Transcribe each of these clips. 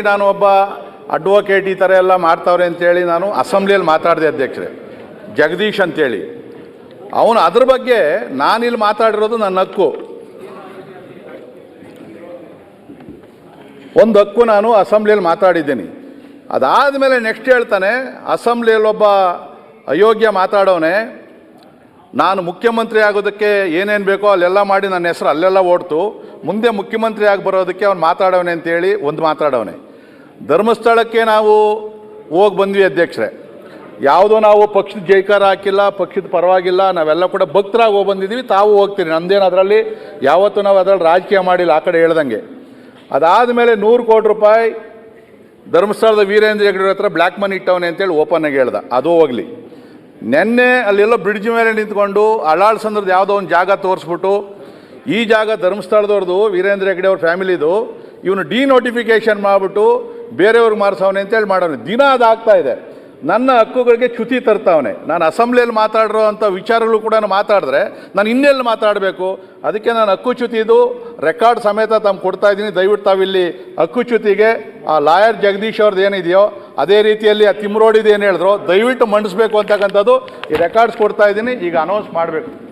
ನಾನು ಒಬ್ಬ ಅಡ್ವೊಕೇಟ್ ಈ ಥರ ಎಲ್ಲ ಮಾಡ್ತಾವ್ರೆ ಅಂತೇಳಿ ನಾನು ಅಸೆಂಬ್ಲಿಯಲ್ಲಿ ಮಾತಾಡಿದೆ ಅಧ್ಯಕ್ಷರೇ. ಜಗದೀಶ್ ಅಂತೇಳಿ. ಅವನು ಅದ್ರ ಬಗ್ಗೆ ನಾನಿಲ್ಲಿ ಮಾತಾಡಿರೋದು ನನ್ನ ಹಕ್ಕು. ಒಂದು ಹಕ್ಕು ನಾನು ಅಸೆಂಬ್ಲಿಯಲ್ಲಿ ಮಾತಾಡಿದ್ದೀನಿ. ಅದಾದಮೇಲೆ ನೆಕ್ಸ್ಟ್ ಹೇಳ್ತಾನೆ, ಅಸೆಂಬ್ಲಿಯಲ್ಲಿ ಒಬ್ಬ ಅಯೋಗ್ಯ ಮಾತಾಡೋನೆ, ನಾನು ಮುಖ್ಯಮಂತ್ರಿ ಆಗೋದಕ್ಕೆ ಏನೇನು ಬೇಕೋ ಅಲ್ಲೆಲ್ಲ ಮಾಡಿ ನನ್ನ ಹೆಸರು ಅಲ್ಲೆಲ್ಲ ಓಡ್ತು. ಮುಂದೆ ಮುಖ್ಯಮಂತ್ರಿ ಆಗಿ ಬರೋದಕ್ಕೆ ಅವ್ನು ಮಾತಾಡವನೆ ಅಂತೇಳಿ ಒಂದು ಮಾತಾಡವನೆ. ಧರ್ಮಸ್ಥಳಕ್ಕೆ ನಾವು ಹೋಗಿ ಬಂದ್ವಿ ಅಧ್ಯಕ್ಷರೇ. ಯಾವುದೋ ನಾವು ಪಕ್ಷದ ಜೈಕಾರ ಹಾಕಿಲ್ಲ, ಪಕ್ಷದ ಪರವಾಗಿಲ್ಲ, ನಾವೆಲ್ಲ ಕೂಡ ಭಕ್ತರಾಗಿ ಹೋಗಿ ಬಂದಿದ್ದೀವಿ ತಾವು ಹೋಗ್ತೀರಿ. ನಮ್ದೇನು ಅದರಲ್ಲಿ ಯಾವತ್ತೂ ನಾವು ಅದರಲ್ಲಿ ರಾಜಕೀಯ ಮಾಡಿಲ್ಲ, ಆ ಕಡೆ ಹೇಳ್ದಂಗೆ. ಅದಾದಮೇಲೆ ನೂರು ಕೋಟಿ ರೂಪಾಯಿ ಧರ್ಮಸ್ಥಳದ ವೀರೇಂದ್ರ ಹೆಗ್ಗಡೆ ಹತ್ರ ಬ್ಲ್ಯಾಕ್ ಮನಿ ಇಟ್ಟವನೆ ಅಂತೇಳಿ ಓಪನ್ ಆಗಿ ಹೇಳ್ದ. ಅದು ಹೋಗಲಿ. ನೆನ್ನೆ ಅಲ್ಲೆಲ್ಲೋ ಬ್ರಿಡ್ಜ್ ಮೇಲೆ ನಿಂತ್ಕೊಂಡು ಅಳ್ಳಾಳ್ಸಂದ್ರದ್ದು ಯಾವುದೋ ಒಂದು ಜಾಗ ತೋರಿಸ್ಬಿಟ್ಟು ಈ ಜಾಗ ಧರ್ಮಸ್ಥಳದವ್ರದ್ದು ವೀರೇಂದ್ರ ಹೆಗ್ಡೆ ಅವ್ರ ಫ್ಯಾಮಿಲಿದು. ಇವನು ಡಿ ನೋಟಿಫಿಕೇಶನ್ ಮಾಡಿಬಿಟ್ಟು ಬೇರೆಯವ್ರಿಗೆ ಮಾರಿಸವನೆ ಅಂತೇಳಿ ಮಾಡೋನು. ದಿನ ಅದಾಗ್ತಾ ಇದೆ. ನನ್ನ ಹಕ್ಕುಗಳಿಗೆ ಚ್ಯುತಿ ತರ್ತಾವನೆ. ನಾನು ಅಸೆಂಬ್ಲಿಯಲ್ಲಿ ಮಾತಾಡಿರೋ ಅಂಥ ವಿಚಾರಗಳು ಕೂಡ ಮಾತಾಡಿದ್ರೆ ನಾನು ಇನ್ನೆಲ್ಲಿ ಮಾತಾಡಬೇಕು? ಅದಕ್ಕೆ ನಾನು ಹಕ್ಕು ಹಕ್ಕುಚ್ಯುತಿದು ರೆಕಾರ್ಡ್ ಸಮೇತ ತಮ್ಮ ಕೊಡ್ತಾ ಇದ್ದೀನಿ. ದಯವಿಟ್ಟು ತಾವಿಲ್ಲಿ ಹಕ್ಕುಚ್ಯುತಿಗೆ ಆ ಲಾಯರ್ ಜಗದೀಶ್ ಅವ್ರದ್ದು ಏನಿದೆಯೋ, ಅದೇ ರೀತಿಯಲ್ಲಿ ಆ ತಿಮ್ರೋಡಿದು ಏನು ಹೇಳಿದ್ರು, ದಯವಿಟ್ಟು ಮಂಡಿಸ್ಬೇಕು ಅಂತಕ್ಕಂಥದ್ದು ಈ ರೆಕಾರ್ಡ್ಸ್ ಕೊಡ್ತಾ ಇದ್ದೀನಿ. ಈಗ ಅನೌನ್ಸ್ ಮಾಡಬೇಕು.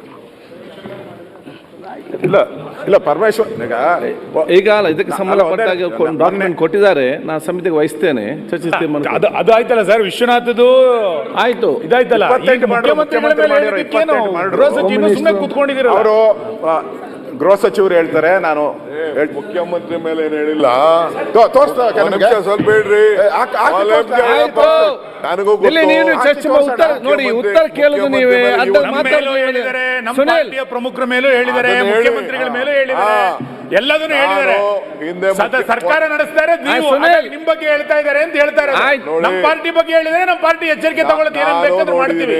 ಇಲ್ಲ ಇಲ್ಲ ಪರಮೇಶ್ವರ್ ಈಗ ಈಗ ಅಲ್ಲ ಇದಕ್ಕೆ ಸಂಬಂಧ ಡಾಕ್ಯುಮೆಂಟ್ ಕೊಟ್ಟಿದ್ದಾರೆ. ನಾನು ಸಮಿತಿಗೆ ವಹಿಸ್ತೇನೆ. ಚರ್ಚಿಸ್ತೇನೆ ಅದು ಅದು ಆಯ್ತಲ್ಲ ಸರ್ ವಿಶ್ವನಾಥದ್ದು ಆಯ್ತು. ಇದಾಯ್ತಲ್ಲ. ಸುಮ್ಮನೆ ಕೂತ್ಕೊಂಡಿದ್ದೀರಲ್ಲ? ಅವರು ಗೃಹ ಸಚಿವರು ಹೇಳ್ತಾರೆ ನಾನು ಮುಖ್ಯಮಂತ್ರಿ ಮೇಲೆ ಏನು ಹೇಳಿಲ್ಲ? ತೋರಿಸ್ತಾ ನಿಮಗೆ ಸ್ವಲ್ಪ ಹೇಳ್ರಿ ನನಗೂ ನೀನು ಚರ್ಚೆ ಉತ್ತರ ನೋಡಿ ಉತ್ತರ ಕೇಳೋದು ನೀವೇ ಅಡ್ಡ ನಮ್ಮ ನಮ್ಮ ಪಾರ್ಟಿಯ ಪ್ರಮುಖರ ಮೇಲೂ ಹೇಳಿದರೆ ಮುಖ್ಯಮಂತ್ರಿಗಳ ಮೇಲೂ ಹೇಳಿದರೆ. ಎಲ್ಲದನ್ನು ಹೇಳಿದ್ದಾರೆ. ಹಿಂದೆ ಸರ್ಕಾರ ನಡೆಸ್ತಾರೆ ನೀವು ಆಯ್ತು, ಸುನಿಲ್. ನಿಮ್ ಬಗ್ಗೆ ಹೇಳ್ತಾ ಇದ್ದಾರೆ ಅಂತ ಹೇಳ್ತಾರೆ. ನಮ್ಮ ಪಾರ್ಟಿ ಬಗ್ಗೆ ಹೇಳಿದೆ ನಮ್ಮ ಪಾರ್ಟಿ ಎಚ್ಚರಿಕೆ ತಗೊಳ್ಳೋದು ಏನೇನು ಬೇಕಾದ್ರೂ ಮಾಡ್ತೀವಿ.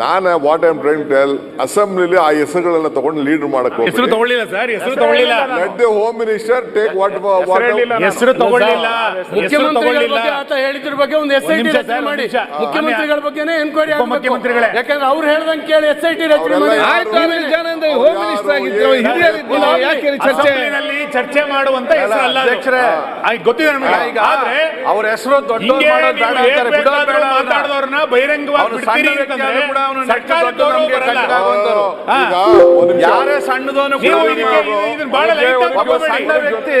ನಾನು ವಾಟ್ ಐಮ್ ಟ್ರೈನ್ ಟೆಲ್ ಅಸೆಂಬ್ಲಿಲಿ ಆ ಹೆಸರುಗಳನ್ನ ತಗೊಂಡು ಲೀಡರ್ ಮಾಡಕ್ ಹೆಸರು ತಗೊಳ್ಳಿಲ್ಲ ಸರ್ ಹೆಸರು ತಗೊಳ್ಳಿಲ್ಲ. Let the home minister take what ಹೆಸರು ತಗೊಳ್ಳಿಲ್ಲ. ಹೆಸರು ಮುಖ್ಯಮಂತ್ರಿಗಳ ತಗೊಳ್ಳಿಲ್ಲ. ಬಗ್ಗೆ ಆತ ಹೇಳಿದ್ರ ಬಗ್ಗೆ ಒಂದು ಎಸ್ ಐ ಟಿ ರಚನೆ ಮಾಡಿ. ಮುಖ್ಯಮಂತ್ರಿಗಳ ಬಗ್ಗೆನೇ ಎನ್ಕ್ವೈರಿ ಮುಖ್ಯಮಂತ್ರಿಗಳೇ ಯಾಕಂದ್ರೆ ಅವ್ರು ಹೇಳ್ದಂಗೆ ಕೇಳಿ ಎಸ್ ಐ ಟಿ ರಚನೆ ಮಾಡಿ. ಆಯ್ತು ನಿತ್ಯಾನಂದ ಹೋಮ್ ಮಿನಿಸ್ಟರ್ ಆಗಿದ್ರು ಯಾಕೆ ಚರ್ಚೆ? ಅಸೆಂಬ್ಲಿನಲ್ಲಿ ಚರ್ಚೆ ಮಾಡುವಂತ ಹೆಸರು ಅಲ್ಲ. ಅಧ್ಯಕ್ಷರೇ. ಗೊತ್ತಿದೆ ನಮಗೆ. ಈಗ ಆದ್ರೆ ಅವ್ರ ಹೆಸರು ದೊಡ್ಡ ಮಾಡೋದು ಬೇಡ ಅಂತಾರೆ. ಬೇಡ ಬಹಿರಂಗವಾಗಿ ಬಿಡ್ತೀರಿ ಅಂತಂದ್ರೆ ಯಾರೇ ಇದನ್ನ ಬಹಳ ಸಣ್ಣ ವ್ಯಕ್ತಿ